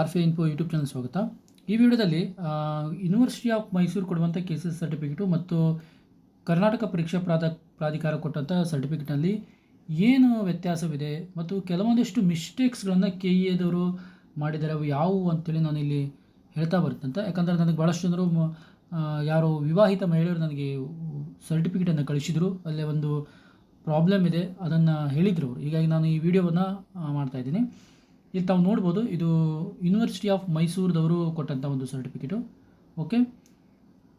R ಫೆ info YouTube channel ಸ್ವಾಗತ. ಈ ವಿಡಿಯೋದಲ್ಲಿ ಯೂನಿವರ್ಸಿಟಿ ಆಫ್ ಮೈಸೂರು ಕೊಡುವಂಥ ಕೆ ಸಿ ಎಸ್ ಸರ್ಟಿಫಿಕೇಟು ಮತ್ತು ಕರ್ನಾಟಕ ಪರೀಕ್ಷಾ ಪ್ರಾಧ, ಪ್ರಾಧಿಕಾರ ಕೊಟ್ಟಂಥ ಸರ್ಟಿಫಿಕೇಟ್ನಲ್ಲಿ ಏನು ವ್ಯತ್ಯಾಸವಿದೆ ಮತ್ತು ಕೆಲವೊಂದಿಷ್ಟು ಮಿಸ್ಟೇಕ್ಸ್ಗಳನ್ನು ಕೆ ಇ ಎದವರು ಮಾಡಿದ್ದಾರೆ ಅವು ಯಾವುವು ಅಂತೇಳಿ ನಾನಿಲ್ಲಿ ಹೇಳ್ತಾ ಬರ್ತಂತ ಯಾಕಂದರೆ ನನಗೆ ಭಾಳಷ್ಟು ಜನರು ಯಾರು ವಿವಾಹಿತ ಮಹಿಳೆಯರು ನನಗೆ ಸರ್ಟಿಫಿಕೇಟನ್ನು ಕಳಿಸಿದರು. ಅಲ್ಲೇ ಒಂದು ಪ್ರಾಬ್ಲಮ್ ಇದೆ, ಅದನ್ನು ಹೇಳಿದರು ಹೀಗಾಗಿ ನಾನು ಈ ವಿಡಿಯೋವನ್ನು ಮಾಡ್ತಾ ಇದ್ದೀನಿ. ಇಲ್ಲಿ ತಾವು ನೋಡ್ಬೋದು ಇದು ಯೂನಿವರ್ಸಿಟಿ ಆಫ್ ಮೈಸೂರದವರು ಕೊಟ್ಟಂಥ ಒಂದು ಸರ್ಟಿಫಿಕೇಟು ಓಕೆ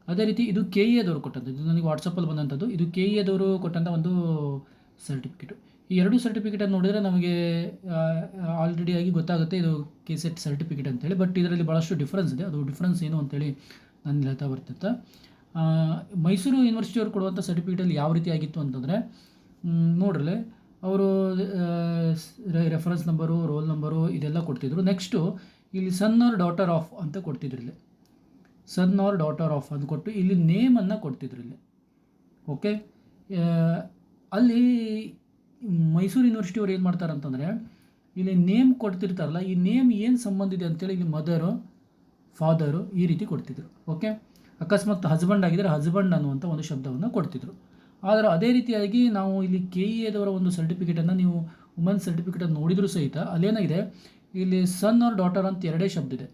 ಅದೇ ರೀತಿ ಇದು ಕೆ ಇ ಎದವರು ಕೊಟ್ಟಂಥದ್ದು ಇದು ನನಗೆ ವಾಟ್ಸಪ್ಪಲ್ಲಿ ಬಂದಂಥದ್ದು ಇದು ಕೆ ಇ ಎದವರು ಕೊಟ್ಟಂಥ ಒಂದು ಸರ್ಟಿಫಿಕೇಟು ಈ ಎರಡು ಸರ್ಟಿಫಿಕೇಟನ್ನು ನೋಡಿದರೆ ನಮಗೆ ಆಲ್ರೆಡಿ ಆಗಿ ಗೊತ್ತಾಗುತ್ತೆ ಇದು ಕೆ ಸೆಟ್ ಸರ್ಟಿಫಿಕೇಟ್ ಅಂತೇಳಿ. ಬಟ್ ಇದರಲ್ಲಿ ಭಾಳಷ್ಟು ಡಿಫ್ರೆನ್ಸ್ ಇದೆ. ಅದು ಡಿಫ್ರೆನ್ಸ್ ಏನು ಅಂತೇಳಿ ನಾನು ಹೇಳ್ತಾ ಬರ್ತಿತ್ತು ಮೈಸೂರು ಯೂನಿವರ್ಸಿಟಿಯವರು ಕೊಡುವಂಥ ಸರ್ಟಿಫಿಕೇಟಲ್ಲಿ ಯಾವ ರೀತಿ ಆಗಿತ್ತು ಅಂತಂದರೆ ನೋಡ್ರಲೆ. ಅವರು ರೆಫರೆನ್ಸ್ ನಂಬರು ರೋಲ್ ನಂಬರು ಇದೆಲ್ಲ ಕೊಡ್ತಿದ್ರು. ನೆಕ್ಸ್ಟು ಇಲ್ಲಿ ಸನ್ ಆರ್ ಡಾಟರ್ ಆಫ್ ಅಂತ ಕೊಡ್ತಿದ್ರು ಇಲ್ಲಿ. ಸನ್ ಆರ್ ಡಾಟರ್ ಆಫ್ ಅಂತ ಕೊಟ್ಟು ಇಲ್ಲಿ ನೇಮನ್ನು ಕೊಡ್ತಿದ್ರು ಇಲ್ಲಿ. ಓಕೆ ಅಲ್ಲಿ ಮೈಸೂರು ಯೂನಿವರ್ಸಿಟಿಯವ್ರು ಏನು ಮಾಡ್ತಾರೆ ಅಂತಂದರೆ, ಇಲ್ಲಿ ನೇಮ್ ಕೊಡ್ತಿರ್ತಾರಲ್ಲ, ಈ ನೇಮ್ ಏನು ಸಂಬಂಧ ಇದೆ ಅಂತೇಳಿ ಇಲ್ಲಿ ಮದರು ಫಾದರು ಈ ರೀತಿ ಕೊಡ್ತಿದ್ರು. ಓಕೆ ಅಕಸ್ಮಾತ್ ಹಸ್ಬೆಂಡ್ ಆಗಿದ್ದರೆ ಹಸ್ಬೆಂಡ್ ಅನ್ನುವಂಥ ಒಂದು ಶಬ್ದವನ್ನು ಕೊಡ್ತಿದ್ರು. ಆದರೆ ಅದೇ ರೀತಿಯಾಗಿ ನಾವು ಇಲ್ಲಿ ಕೆ ಇ ಎದವರ ಒಂದು ಸರ್ಟಿಫಿಕೇಟನ್ನು ನೀವು ವುಮನ್ ಸರ್ಟಿಫಿಕೇಟನ್ನು ನೋಡಿದರೂ ಸಹಿತ ಅಲ್ಲೇನಾಗಿದೆ? ಇಲ್ಲಿ ಸನ್ ಆರ್ ಡಾಟರ್ ಅಂತ ಎರಡೇ ಶಬ್ದ ಇದೆ.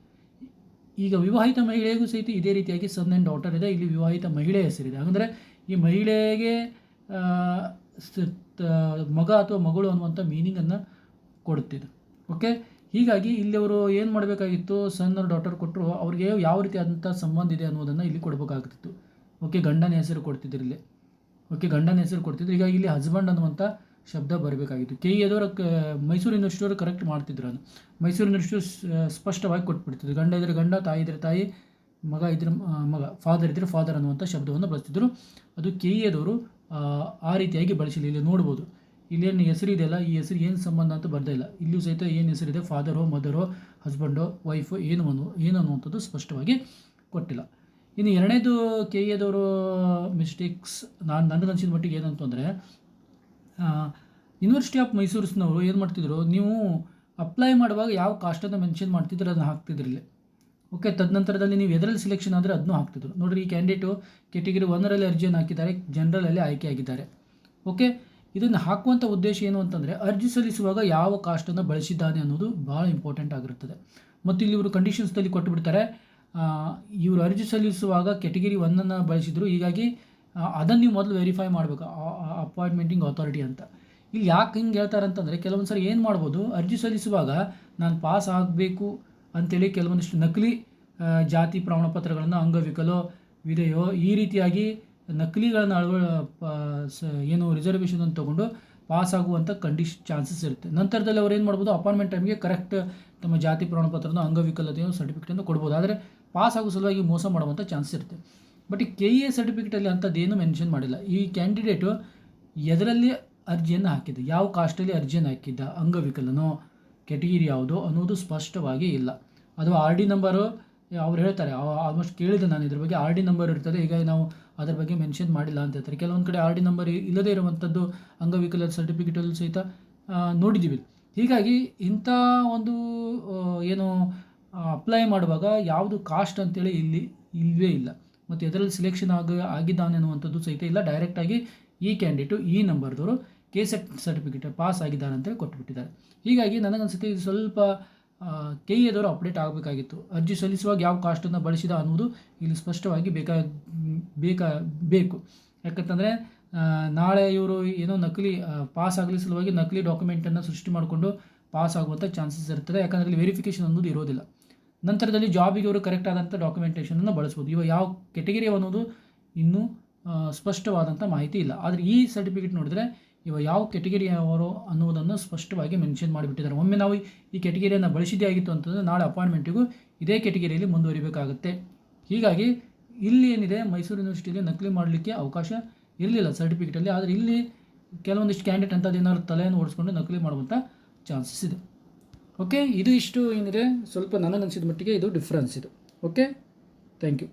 ಈಗ ವಿವಾಹಿತ ಮಹಿಳೆಗೂ ಸಹಿತ ಇದೇ ರೀತಿಯಾಗಿ ಸನ್ ಆ್ಯಂಡ್ ಡಾಟರ್ ಇದೆ. ಇಲ್ಲಿ ವಿವಾಹಿತ ಮಹಿಳೆ ಹೆಸರಿದೆ. ಅಂದರೆ ಈ ಮಹಿಳೆಗೆ ಮಗ ಅಥವಾ ಮಗಳು ಅನ್ನುವಂಥ ಮೀನಿಂಗನ್ನು ಕೊಡುತ್ತಿದೆ ಓಕೆ ಹೀಗಾಗಿ ಇಲ್ಲಿ ಅವರು ಏನು ಮಾಡಬೇಕಾಗಿತ್ತು? ಸನ್ ಅವ್ರ ಡಾಟರ್ ಕೊಟ್ಟರು ಅವ್ರಿಗೆ ಯಾವ ರೀತಿಯಾದಂಥ ಸಂಬಂಧ ಇದೆ ಅನ್ನೋದನ್ನು ಇಲ್ಲಿ ಕೊಡಬೇಕಾಗ್ತಿತ್ತು. ಓಕೆ ಗಂಡನ ಹೆಸರು ಕೊಡ್ತಿದ್ದಿರಲಿ ಓಕೆ, ಗಂಡನ ಹೆಸರು ಕೊಡ್ತಿದ್ರು. ಈಗ ಇಲ್ಲಿ ಹಸ್ಬೆಂಡ್ ಅನ್ನುವಂಥ ಶಬ್ದ ಬರಬೇಕಾಗಿತ್ತು. ಕೆ ಎದವರ ಕ, ಮೈಸೂರು ಯೂನಿವರ್ಸಿಟಿಯವರು ಕರೆಕ್ಟ್ ಮಾಡ್ತಿದ್ರು ಅದು. ಮೈಸೂರು ಯೂನಿವರ್ಸಿಟಿ ಸ್ಪಷ್ಟವಾಗಿ ಕೊಟ್ಬಿಡ್ತಿದ್ರು. ಗಂಡ ಇದ್ದರೆ ಗಂಡ, ತಾಯಿ ಇದ್ದರೆ ತಾಯಿ, ಮಗ ಇದ್ರೆ ಮಗ ಫಾದರ್ ಇದ್ದರೆ ಫಾದರ್ ಅನ್ನುವಂಥ ಶಬ್ದವನ್ನು ಬಳಸ್ತಿದ್ರು. ಅದು ಕೆ ಎದವರು ಆ ರೀತಿಯಾಗಿ ಬಳಸಿಲ್ಲ. ಇಲ್ಲಿ ನೋಡ್ಬೋದು. ಇಲ್ಲೇನು ಹೆಸರು ಇದೆಯಲ್ಲ ಈ ಹೆಸರು ಏನು ಸಂಬಂಧ ಅಂತ ಬರ್ದೇ ಇಲ್ಲ. ಇಲ್ಲಿಯೂ ಸಹಿತ ಏನು ಹೆಸರಿದೆ ಫಾದರೋ ಮದರೋ ಹಸ್ಬೆಂಡೋ ವೈಫೋ ಏನು ಅನ್ನೋ ಏನು ಅನ್ನುವಂಥದ್ದು ಸ್ಪಷ್ಟವಾಗಿ ಕೊಟ್ಟಿಲ್ಲ. ಇನ್ನು ಎರಡನೇದು ಕೆ ಎದವರು ಮಿಸ್ಟೇಕ್ಸ್ ನಾನು ನನಗನ್ಸಿದ ಮಟ್ಟಿಗೆ ಏನಂತಂದರೆ ಯೂನಿವರ್ಸಿಟಿ ಆಫ್ ಮೈಸೂರಿಸ್ನವರು ಏನು ಮಾಡ್ತಿದ್ರು, ನೀವು ಅಪ್ಲೈ ಮಾಡುವಾಗ ಯಾವ ಕಾಸ್ಟನ್ನು ಮೆನ್ಷನ್ ಮಾಡ್ತಿದ್ರು ಅದನ್ನು ಹಾಕ್ತಿದ್ರು ಇಲ್ಲಿ ಓಕೆ ತದನಂತರದಲ್ಲಿ ನೀವು ಎದರಲ್ಲಿ ಸೆಲೆಕ್ಷನ್ ಆದರೆ ಅದನ್ನು ಹಾಕ್ತಿದ್ರು. ನೋಡಿರಿ, ಈ ಕ್ಯಾಂಡಿಡೇಟು ಕೆಟಗರಿ ಒಂದರಲ್ಲಿ ಅರ್ಜಿಯನ್ನು ಹಾಕಿದ್ದಾರೆ ಜನರಲಲ್ಲಿ ಆಯ್ಕೆಯಾಗಿದ್ದಾರೆ ಓಕೆ ಇದನ್ನು ಹಾಕುವಂಥ ಉದ್ದೇಶ ಏನು ಅಂತಂದರೆ, ಅರ್ಜಿ ಸಲ್ಲಿಸುವಾಗ ಯಾವ ಕಾಸ್ಟನ್ನು ಬಳಸಿದ್ದಾನೆ ಅನ್ನೋದು ಭಾಳ ಇಂಪಾರ್ಟೆಂಟ್ ಆಗಿರುತ್ತದೆ. ಮತ್ತು ಇಲ್ಲಿ ಇವರು ಕಂಡೀಷನ್ಸ್ದಲ್ಲಿ ಕೊಟ್ಟು ಬಿಡ್ತಾರೆ ಇವರು ಅರ್ಜಿ ಸಲ್ಲಿಸುವಾಗ ಕೆಟಗಿರಿ ಒಂದನ್ನು ಬಳಸಿದ್ರು. ಹೀಗಾಗಿ ಅದನ್ನು ನೀವು ಮೊದಲು ವೆರಿಫೈ ಮಾಡಬೇಕು. ಅಪಾಯಿಂಟ್ಮೆಂಟಿಂಗ್ ಅಥಾರಿಟಿ ಅಂತ. ಇಲ್ಲಿ ಯಾಕೆ ಹಿಂಗೆ ಹೇಳ್ತಾರೆ ಅಂತಂದರೆ ಕೆಲವೊಂದು ಸರಿ ಏನು ಮಾಡ್ಬೋದು, ಅರ್ಜಿ ಸಲ್ಲಿಸುವಾಗ ನಾನು ಪಾಸ್ ಆಗಬೇಕು ಅಂತೇಳಿ ಕೆಲವೊಂದಿಷ್ಟು ನಕಲಿ ಜಾತಿ ಪ್ರಮಾಣಪತ್ರಗಳನ್ನು, ಅಂಗವಿಕಲೋ, ವಿಧೆಯೋ ಈ ರೀತಿಯಾಗಿ ನಕಲಿಗಳನ್ನು ಅಳವ ಏನು ರಿಸರ್ವೇಷನ್ ತೊಗೊಂಡು ಪಾಸ್ ಆಗುವಂಥ ಕಂಡೀಷ್ ಚಾನ್ಸಸ್ ಇರುತ್ತೆ. ನಂತರದಲ್ಲಿ ಅವ್ರು ಏನು ಮಾಡ್ಬೋದು ಅಪಾಯಿಂಟ್ಮೆಂಟ್ ಟೈಮ್ಗೆ ಕರೆಕ್ಟ್ ತಮ್ಮ ಜಾತಿ ಪ್ರಮಾಣ ಪತ್ರದ ಅಂಗವಿಕಲತೆಯ ಸರ್ಟಿಫಿಕೇಟನ್ನು ಕೊಡ್ಬೋದು. ಆದರೆ ಪಾಸ್ ಆಗೋ ಸಲುವಾಗಿ ಮೋಸ ಮಾಡುವಂಥ ಚಾನ್ಸ್ ಇರುತ್ತೆ. ಬಟ್ ಈ ಕೆ ಎ ಸರ್ಟಿಫಿಕೇಟಲ್ಲಿ ಅಂಥದ್ದೇನು ಮೆನ್ಷನ್ ಮಾಡಿಲ್ಲ. ಈ ಕ್ಯಾಂಡಿಡೇಟು ಎದರಲ್ಲಿ ಅರ್ಜಿಯನ್ನು ಹಾಕಿದ್ದ, ಯಾವ ಕಾಸ್ಟಲ್ಲಿ ಅರ್ಜಿಯನ್ನು ಹಾಕಿದ್ದ, ಅಂಗವಿಕಲನೋ ಕೆಟಗಿರಿ ಯಾವುದೋ ಅನ್ನೋದು ಸ್ಪಷ್ಟವಾಗಿ ಇಲ್ಲ. ಅದು ಆರ್ ಡಿ ನಂಬರು ಅವ್ರು ಹೇಳ್ತಾರೆ ಆಲ್ಮೋಸ್ಟ್ ಕೇಳಿದೆ ನಾನು ಇದ್ರ ಬಗ್ಗೆ ಆರ್ ಡಿ ನಂಬರ್ ಇರ್ತದೆ, ಈಗ ನಾವು ಅದ್ರ ಬಗ್ಗೆ ಮೆನ್ಷನ್ ಮಾಡಿಲ್ಲ ಅಂತ ಹೇಳ್ತಾರೆ. ಕೆಲವೊಂದು ಕಡೆ ಆರ್ ಡಿ ನಂಬರ್ ಇಲ್ಲದೇ ಇರುವಂಥದ್ದು ಅಂಗವಿಕಲ ಸರ್ಟಿಫಿಕೇಟಲ್ಲಿ ಸಹಿತ ನೋಡಿದ್ದೀವಿ ಹೀಗಾಗಿ ಇಂಥ ಒಂದು ಏನು ಅಪ್ಲೈ ಮಾಡುವಾಗ ಯಾವುದು ಕಾಸ್ಟ್ ಅಂತೇಳಿ ಇಲ್ಲಿ ಇಲ್ಲವೇ ಇಲ್ಲ. ಮತ್ತು ಎದರಲ್ಲಿ ಸಿಲೆಕ್ಷನ್ ಆಗ, ಆಗಿದ್ದಾನೆ ಅನ್ನುವಂಥದ್ದು ಸಹಿತ ಇಲ್ಲ. ಡೈರೆಕ್ಟಾಗಿ ಈ ಕ್ಯಾಂಡಿಡೇಟು ಈ ನಂಬರ್ದವರು ಕೆ ಸರ್ಟಿಫಿಕೇಟ್ ಪಾಸ್ ಆಗಿದ್ದಾರೆ ಅಂತೇಳಿ ಕೊಟ್ಟುಬಿಟ್ಟಿದ್ದಾರೆ ಹೀಗಾಗಿ ನನಗನ್ಸುತ್ತೆ ಇದು ಸ್ವಲ್ಪ ಕೆ ಅಪ್ಡೇಟ್ ಆಗಬೇಕಾಗಿತ್ತು. ಅರ್ಜಿ ಸಲ್ಲಿಸುವಾಗ ಯಾವ ಕಾಸ್ಟನ್ನು ಬಳಸಿದ ಅನ್ನೋದು ಇಲ್ಲಿ ಸ್ಪಷ್ಟವಾಗಿ ಬೇಕಾ ಬೇಕಾ, ಬೇಕು. ಯಾಕಂತಂದರೆ ನಾಳೆ ಇವರು ಏನೋ ನಕಲಿ ಪಾಸ್ ಆಗಲಿ ಸಲುವಾಗಿ ನಕಲಿ ಡಾಕ್ಯುಮೆಂಟನ್ನು ಸೃಷ್ಟಿ ಮಾಡಿಕೊಂಡು ಪಾಸ್ ಆಗುವಂಥ ಚಾನ್ಸಸ್ ಇರ್ತದೆ. ಯಾಕಂದರೆ ಇಲ್ಲಿ ವೆರಿಫಿಕೇಷನ್ ಅನ್ನೋದು ಇರೋದಿಲ್ಲ. ನಂತರದಲ್ಲಿ ಜಾಬಿಗೆ ಅವರು ಕರೆಕ್ಟ್ ಆದಂಥ ಡಾಕ್ಯುಮೆಂಟೇಷನನ್ನು ಬಳಸ್ಬೋದು. ಇವಾಗ ಯಾವ ಕೆಟಗರಿ ಅನ್ನೋದು ಇನ್ನೂ ಸ್ಪಷ್ಟವಾದಂಥ ಮಾಹಿತಿ ಇಲ್ಲ. ಆದರೆ ಈ ಸರ್ಟಿಫಿಕೇಟ್ ನೋಡಿದ್ರೆ ಇವಾಗ ಯಾವ ಕೆಟಗರಿ ಅವರು ಅನ್ನುವುದನ್ನು ಸ್ಪಷ್ಟವಾಗಿ ಮೆನ್ಷನ್ ಮಾಡಿಬಿಟ್ಟಿದ್ದಾರೆ. ಒಮ್ಮೆ ನಾವು ಈ ಕೆಟಗರಿಯನ್ನು ಬಳಸಿದ್ದೇ ಆಗಿತ್ತು ಅಂತಂದರೆ ನಾಳೆ ಅಪಾಯಿಂಟ್ಮೆಂಟಿಗೂ ಇದೇ ಕೆಟಗರಿಯಲ್ಲಿ ಮುಂದುವರಿಬೇಕಾಗುತ್ತೆ. ಹೀಗಾಗಿ ಇಲ್ಲಿ ಏನಿದೆ, ಮೈಸೂರು ಯೂನಿವರ್ಸಿಟಿಯಲ್ಲಿ ನಕಲಿ ಮಾಡಲಿಕ್ಕೆ ಅವಕಾಶ ಇರಲಿಲ್ಲ ಸರ್ಟಿಫಿಕೇಟಲ್ಲಿ ಆದರೆ ಇಲ್ಲಿ ಕೆಲವೊಂದಿಷ್ಟು ಕ್ಯಾಂಡಿಡೇಟ್ ಏನಾದ್ರು ತಲೆಯನ್ನು ಓಡಿಸ್ಕೊಂಡು ನಕಲಿ ಮಾಡುವಂಥ ಚಾನ್ಸಸ್ ಇದೆ. ಓಕೆ ಇದು ಇಷ್ಟು ಏನಿದೆ? ಸ್ವಲ್ಪ ನನಗನ್ಸಿದ ಮಟ್ಟಿಗೆ ಇದು ಡಿಫ್ರೆನ್ಸ್ ಇದು. Okay thank you